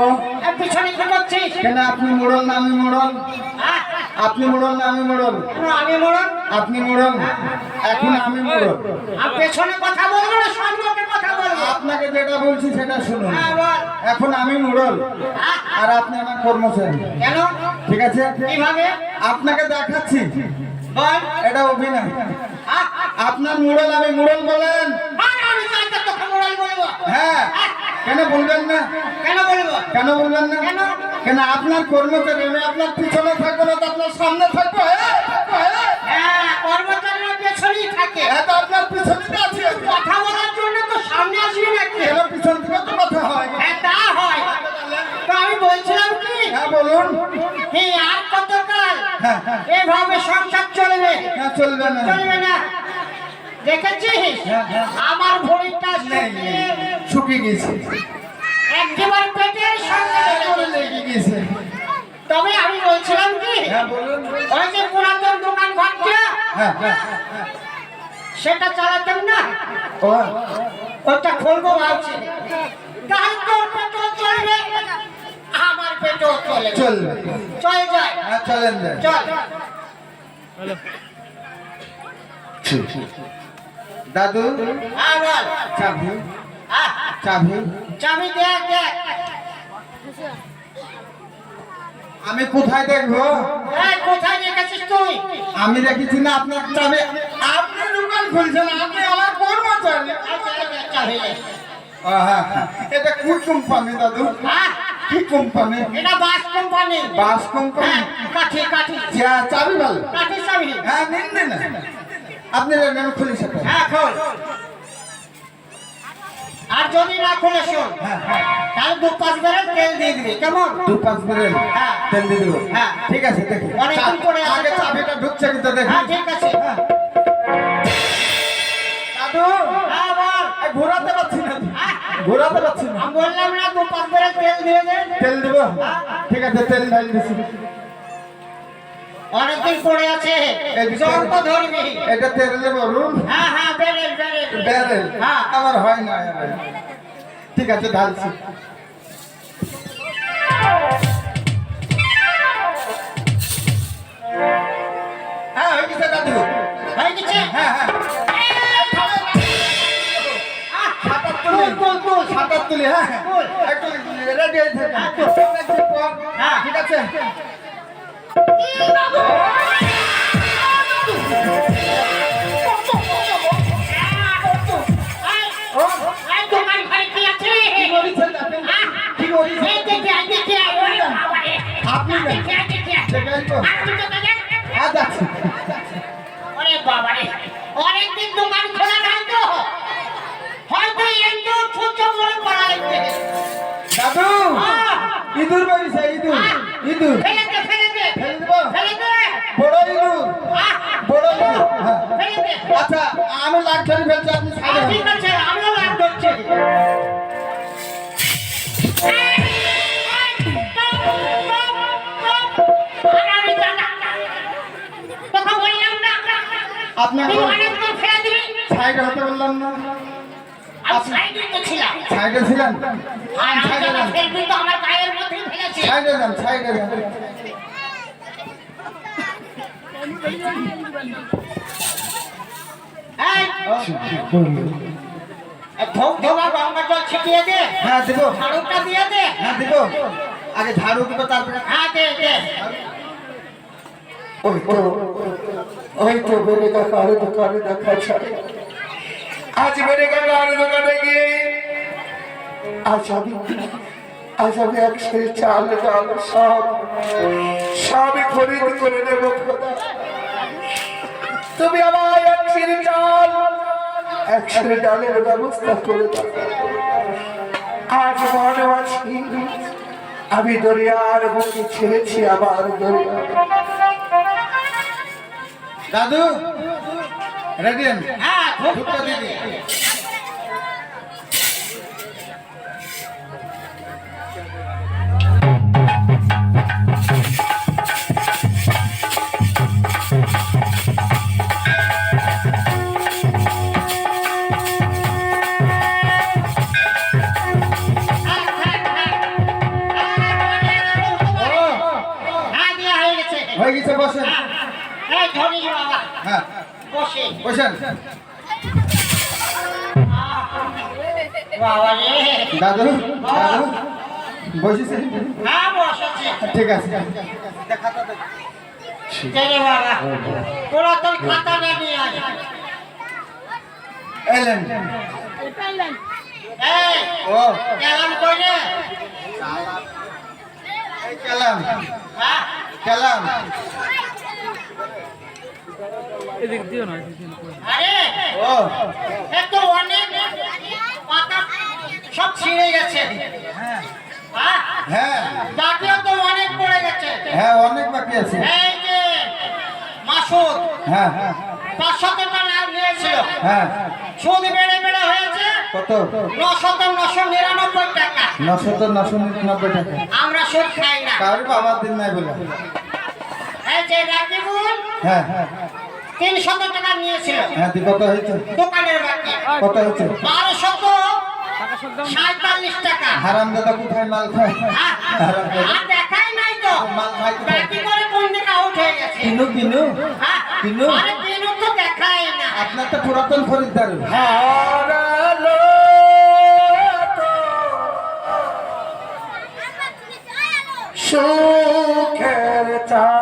ও পিছনে কি করছিস কেন আপনি মোড়ল না আমি মোড়ল? আপনি মোড়ল না আমি মোড়ল? আমি মরণ আপনি মোড়ল? এখন আমি মোড়ল। পেছনে কথা বলব না কথা বলব। আপনাকে যেটা বলছি সেটা শুনুন। হ্যাঁ এখন আমি মোড়ল। আর আপনি আমার কর্মচারী। কেন? ঠিক আছে? কীভাবে? আপনাকে দেখাচ্ছি। এটা অভিনয়। আপনার মুড়ল আমি মুড়ল বলেন। আমি চাইতে তোকে মোড়াল বলব। হ্যাঁ। কেন বলবেন না? কেন বলব? কেন বলবেন না? কেন? কেন আপনার কর্মচারী আমি আপনার পিছনে থাকব না তো আপনার সামনে থাকব? হ্যাঁ, হ্যাঁ। হ্যাঁ কর্মচারীরা পেছনেই থাকে। আপনার পিছনে আছি। কথা বলার জন্য তো সামনে আসবি নাকি? কেন পিছন থেকে তো কথা হয়? হ্যাঁ তা হয়। তো আমি বলছিলাম কি? হ্যাঁ বলুন। আর কতকাল। এভাবে সংসার চলবে? চলবে না। চলবে না। দেখেছিস? হ্যাঁ, হ্যাঁ। আমার ভরিটা শুকিয়ে গেছে। একেবারে পেটের সঙ্গে লেগে গেছে। তবে আমি বলছিলাম কি? হ্যাঁ বলুন। ওই যে পুরাতন দোকান ঘরটা হ্যাঁ হ্যাঁ সেটা চালাতাম না? ও। ওটা খুলবো ভাবছি। কাল তোর পেটও চলবে। আমার পেটও চলে চলবে। চল যায়। হ্যাঁ চলেন যান। চল। দাদু? চাবি? চাবি? চাবি দেখ দেখ। আমি কোথায় দেখব? এই, কোথায় রেখেছিস তুই? আমি দেখেছি না আপনার চাবি। আপনি দোকান খুলছেন আপনি আমার কর্মচারী। এটা কি কোম্পানি দাদু? হ্যাঁ, কি কোম্পানি? এটা বাস কোম্পানি। Bus company? হ্যাঁ, কাঠি কাঠি। চাবি ভালো। কাঠি চাবি। হ্যাঁ নিন নিন। না। আপনি নেন, আমি খুলি হ্যাঁ খোল। আর যদি না খুলে শোন হ্যাঁ হ্যাঁ। তাহলে দু পাঁচ বেড়ে তেল দিয়ে দিবি কেমন? দু পাঁচ বেরেল হ্যাঁ। তেল দিয়ে দেবো। হ্যাঁ। ঠিক আছে দেখি। অনেকক্ষণ পরে আগে। চাবিটা ঢুকছে কিন্তু দেখি। হ্যাঁ ঠিক আছে। হ্যাঁ। দাদু হ্যাঁ বল। ঘোরাতে পারছি না। ঘোরাতে পারছি না। আমি বললাম না দু পাঁচ বেড়ে তেল দিয়ে দে। তেল দেব? ঠিক আছে তেল ঢাল দিছি। অনেকদিন পড়ে আছে। ধরবি এটা দেব রুম হ্যাঁ হ্যাঁ বেরেল বেরেল। হ্যাঁ। আমার হয় না। ঠিক আছে ঢালছি। হ্যাঁ হয়ে গেছে দাদু। হয়ে গেছে? হ্যাঁ হ্যাঁ। সাঁতার তুলি হ্যাঁ একটু রেডি হয়ে। হ্যাঁ। ঠিক আছে। এই, এই দোকান ঘরে কি আছে কি করেছেন আপনি? আহ, কি করেছেন? এই দেখে আয়, দেখে আয়, ওরে বাবা রে। আপনি না। দেখে আপনি তুই এখন অনেক দূর ফেলে দিবি সাইডে হতে বললাম না। সাইডে ছিলেন? সাইডে যান সাইডে যান। সাইডে যান ধোবা গঙ্গা জল ছিটিয়ে দে। হ্যাঁ দিব। ঝাড়ুটা দিয়ে দে। হ্যাঁ দিব। আগে ঝাড়ু দিব তারপরে হ্যাঁ দে দে। ওই তো ওই তো বেড়ে কাকার দোকানে দেখা যায়। আজ বেড়ে কাকার দোকানে গিয়ে আজ আমি আজ আমি এক সেই চাল, ডাল সব সবই খরিদ করে নেব তুমি আমার এক সিঁড়ি চাল, এক সিঁড়ি ডালের ব্যবস্থা করে দাও। আজ মনে আছি আমি দরিয়ার বুকে ছেড়েছি আমার দরিয়া। দাদু রেডি হ্যাঁ দিদি ঠিক আছে। এলেন ও কেলাম আরে ও। এত অনেক পাতা সব ছিঁড়ে গেছে। হ্যাঁ। হ্যাঁ। বাকিও তো অনেক পড়ে গেছে। হ্যাঁ অনেক বাকি আছে। এই যে মাসুদ হ্যাঁ। হ্যাঁ পাঁচশত টাকা নিয়েছিল হ্যাঁ। সুদ বেড়ে বেড়ে হয়েছে? কত? নশত নশো নিরানব্বই টাকা। নশো নশো নিরানব্বই টাকা। আমরা সুদ খাই না। কারোর বাবার দিন নাই বলে। এই যে রাকিবুল হ্যাঁ। হ্যাঁ তিনশত টাকা নিয়েছিল। হ্যাঁ কত হয়েছে? দোকানের বাকি কত হয়েছে? বারোশত সাঁতাল্লিশ টাকা। হারাম দাদা কোথায় মাল খায়? আর দেখাই নাই তো। মাল খায় বাকি করে কোন দিকে আউট হয়ে গেছে? কিনু কিনু? হ্যাঁ, কিনু? আরে কিনু তো দেখাই না। আপনার তো পুরাতন খরিদ্দার। হারালো সুখের চাবি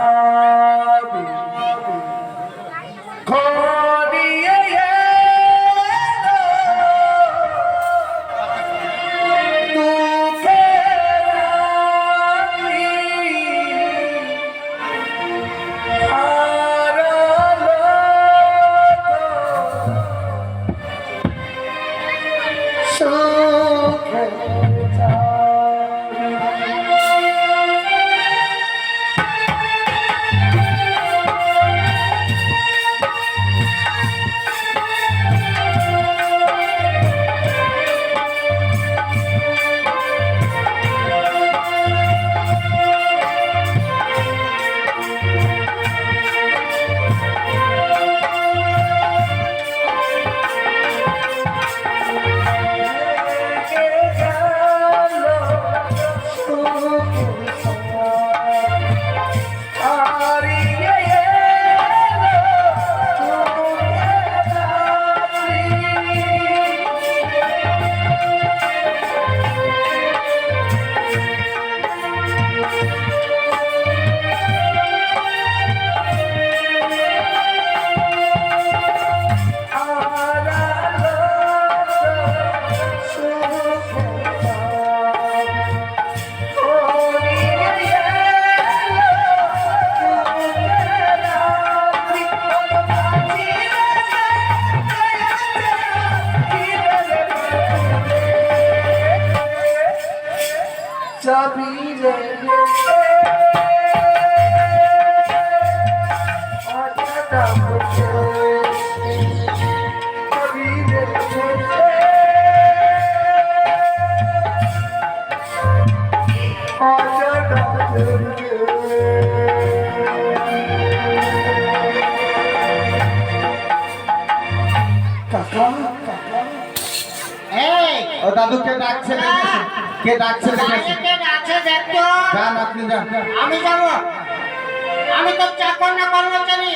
তো চাকর না কর্মচারী?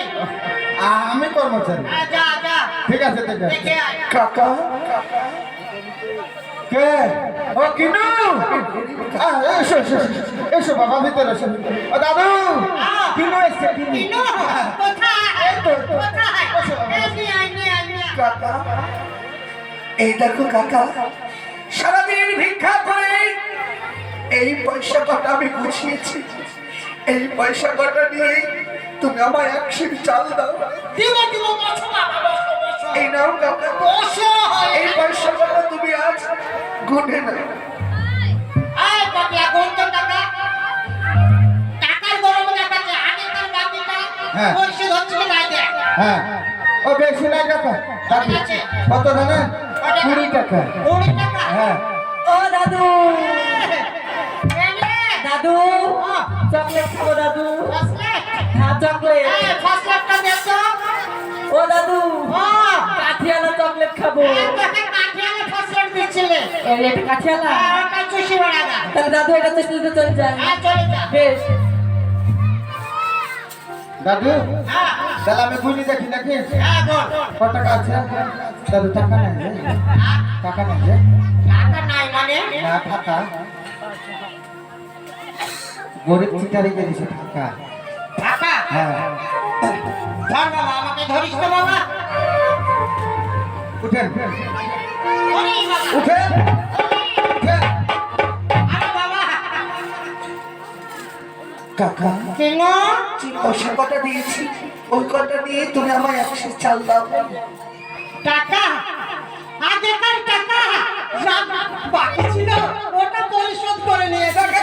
আমি কর্মচারী। যা যা। ঠিক আছে ঠিক আছে। কাকা? কে? ও কিনু! এসো এসো এসো। বাবা ভিতরে এসো ও দাদু! কিনু এসছে কিনু। কাকা? এই দেখো কাকা। সারাদিন ভিক্ষা করে এই পয়সা কথা আমি গুছিয়েছি। এই পয়সা কটা নিয়ে তুমি আমায় এক শির চাল দাও। এই নাও এই পয়সা কটা তুমি আজ গুনে না আয় পাগলা কোন তো টাকা। টাকার গরম দেখাচ্ছে আগেকার বাকিটা হ্যাঁ। হ্যাঁ। ও বেশি নাই কাকা। কত জানেন? কুড়ি টাকা। কুড়ি টাকা? হ্যাঁ। ও দাদু। দাদু। চকলেট খাব দাদু। হ্যাঁ চকলেট ও দাদু। কাঠিয়ালা চকলেট খাব। কাঠিয়ালে গা তাহলে দাদু এটা চলে যায়। হ্যাঁ চলে যা বেশ। দাদু হ্যাঁ। তাহলে আমি গুলি দেখি নাকি? হ্যাঁ কত টাকা আছে? দাদু টাকা নাই টাকা নাই? টাকা নাই মানে? না টাকা গরিব চিটারি গেছে টাকা টাকা হ্যাঁ। ধর বাবা আমাকে ধরিস তো বাবা। উঠেন। উঠেন। উঠেন। আরে বাবা। কাকা কেন? পয়সা কটা দিয়েছি? ওই কটা দিয়ে তুমি আমায় একশো চাল দাও। টাকা? আগেকার টাকা। বাকি ছিল ওটা পরিশোধ করে নিয়ে কাকা,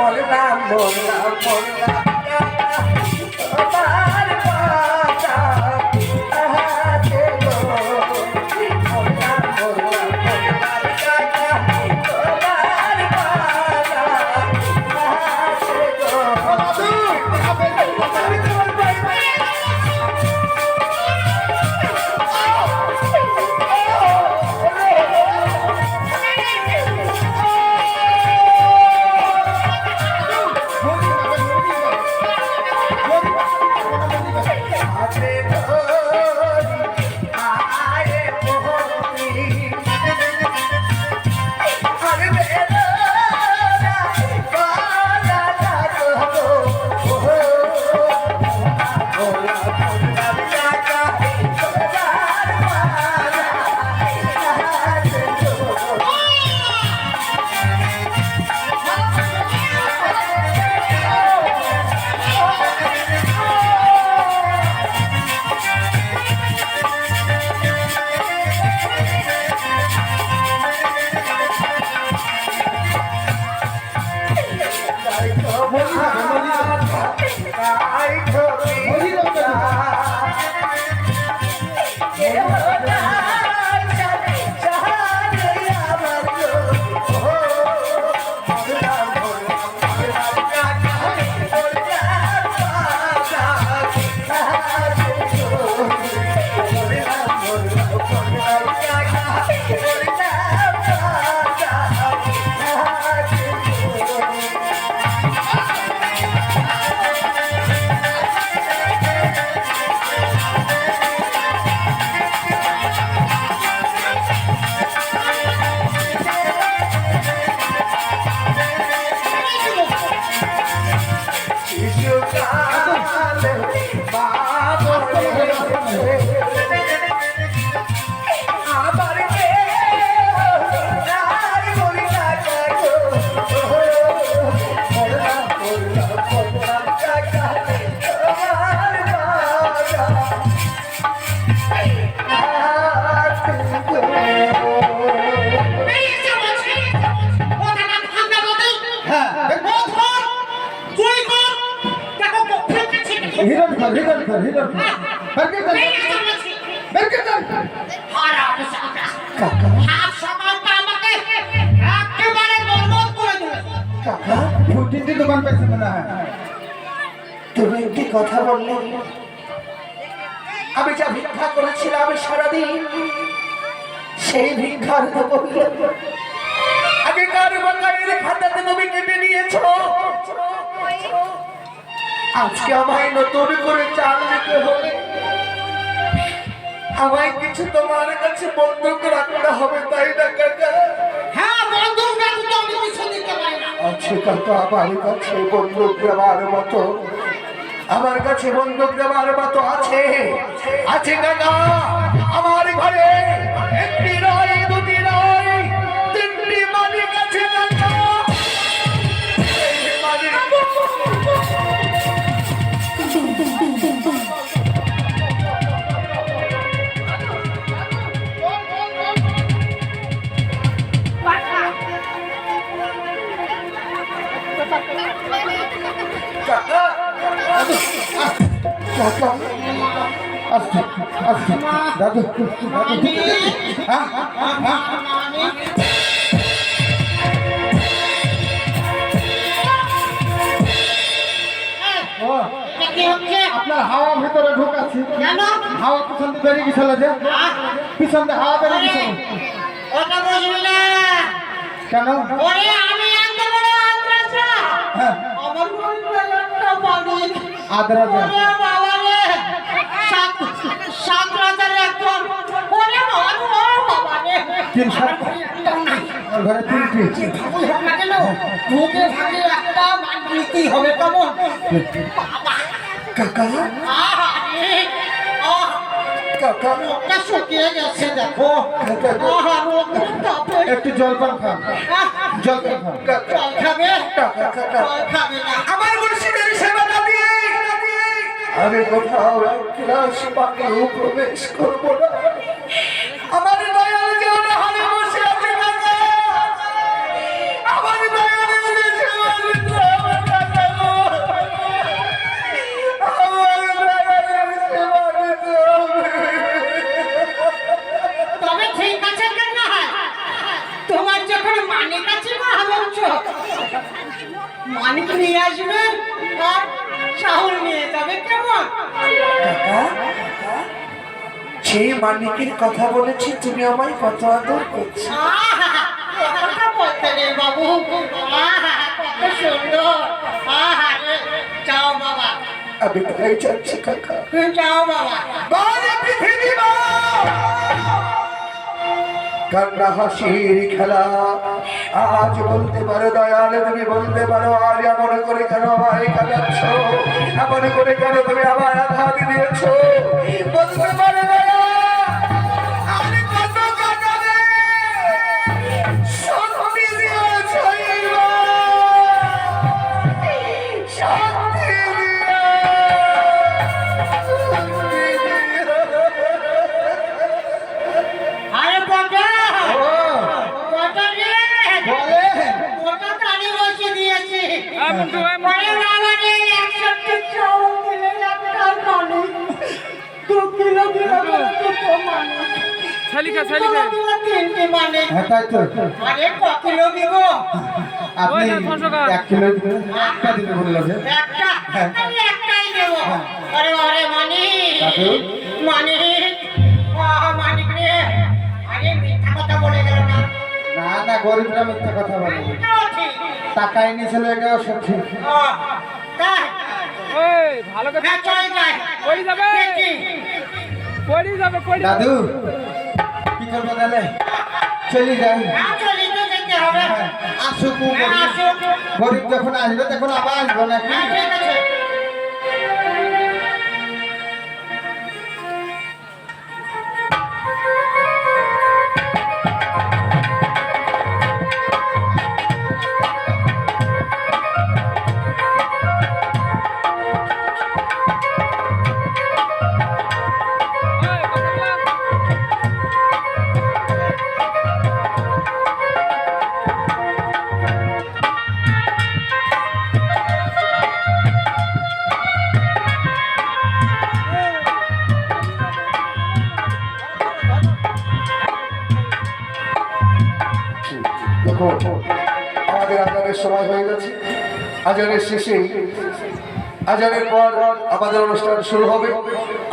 মরলাম মরলাম মরলাম একা। তোমার কর মনে হয় তুমি একটি কথা আমি যা ভিক্ষা করেছিলাম সারাদিন সেই ভিক্ষার তো আগেকার খাতাতে তুমি কেটে নিয়েছো আজকে আমায় নতুন করে চাল দিতে হবে। আমায় কিছু তোমার কাছে বন্ধক রাখতে হবে তাই না কাকা? হ্যাঁ বন্ধুক আমি কিছু দিতে পারি না। আছে কাকা আমার কাছে বন্ধুক দেওয়ার মতো। আমার কাছে বন্দুক দেওয়ার মতো আছে। আছে কাকা আমার ঘরে। ও হচ্ছে আপনার হাওয়া ভিতরে ঢোকাচ্ছি হাওয়া পিছন দিয়ে বেরিয়ে গেছিল যে পিছন দিয়ে হাওয়া বেরিয়ে গেছিল কেন ওরে আমি এত বড় আন্দ্রাসা হ্যাঁ আমার গরিবের মালিক আদ্রা যা ওরে বাবা রে সাত সাত রাজার একজন ওরে বাবা রে, ওরে বাবা তিন সাত ঘরে তিনটি। মুখে ভাগে একটা হবে কেমন? বাবা। কাকা। আহা রে। আহ। কাকা। মুখটা শুকিয়ে গেছে দেখো। একটু জলপান খান আহ, জলপান খান জল খাবে। কাকা জল খাবে আমার মুর্শিদের দিয়ে আমি কোথাও এক ক্লাস পাকেও প্রবেশ না। আমার আছে কাকা আমার দয়াল যদি সেবা দিতে হবে কাকা গো। আমার দয়ালের সেবা দিতে হবে। তবে ঠিক আছে কেন তোমার যখন মানিক আছে না বলছো? নিয়ে আসবে? আর কেমন কাকা সেই মানিকের কথা বলেছি তুমি আমায় কত আদর করছ। বাবু। কত সুন্দর। চাও বাবা। আমি তাই যাচ্ছি কাকা? যাও বাবা। পৃথিবী! কান্না হাসির খেলা। আজ বলতে পারো দয়াল, তুমি বলতে পারো আজ এমন করে কেন আমায় কাটাচ্ছ এমন করে কেন তুমি আমার আঘাত দিয়েছ? বলতে পারো তিনটে মানুষ হ্যাঁ তাই তো আরে ক কিলো দিব? আপনি ওই না, ছশো টাকা। এক কিলো দিবেন একটা দিতে বলল একটা? আমি একটাই দেব। আরে আরে মানিক। দাদু মানিক। রে। আরে মিথ্যা কথা বলে গেল না। না না গরিবরা মিথ্যা কথা বলে। এটাও ঠিক টাকা এনেছিল এটাও তাই? ভালো হ্যাঁ চলে যায় কই যাবে। কই যাবে কই দাদু কি করব তাহলে চলি যাই। হ্যাঁ চলে তো যেতে হবে আসুক। হ্যাঁ। গরিব যখন আসবে তখন আবার আসব নাকি? শেষে আজানের পর আমাদের অনুষ্ঠান শুরু হবে।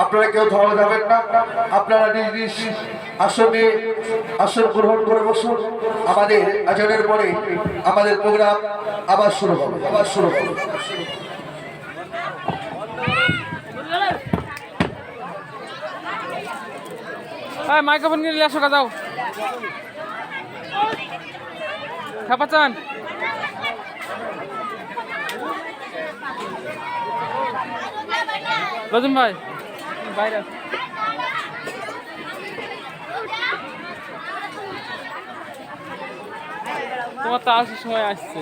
আপনারা কেউ ধরা যাবেন না। আপনারা নিজ নিজ আসনে আসন গ্রহণ করে বসুন। আমাদের আজানের পরে আমাদের প্রোগ্রাম আবার শুরু হবে। আবার শুরু হবে। মাইক্রোফোন নিয়ে আসো যাও। খেপাচান। রজন ভাই বাইরে। তোমার তো আসার সময় আসছে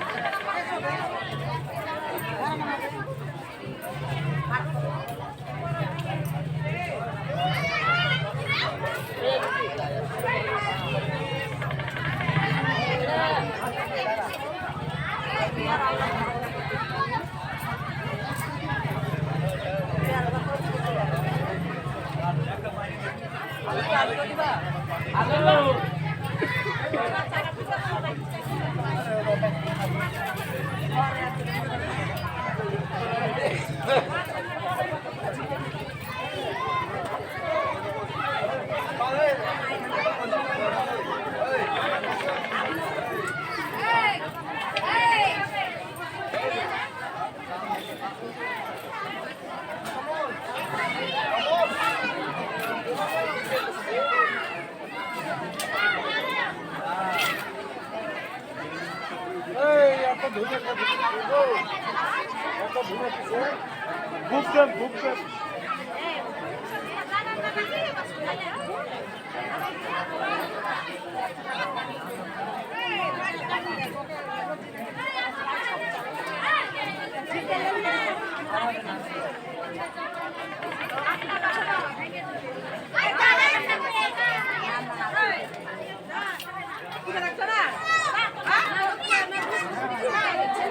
Ay,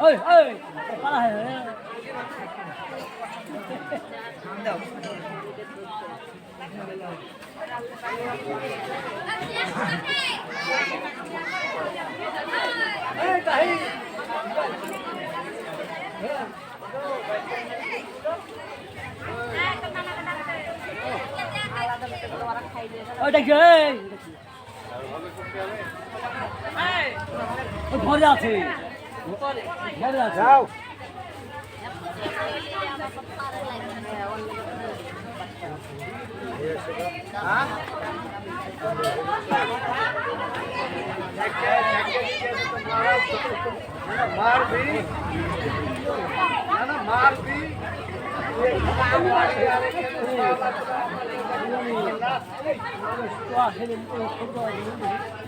করে নাও। একশো টাকা দিয়ে দাও ওই ওই পালা হ্যাঁ ওইটা কি ওই ঘরে আছে ঘরে আছে যাও আশীর্বাদ দিতো আসলাই দিতে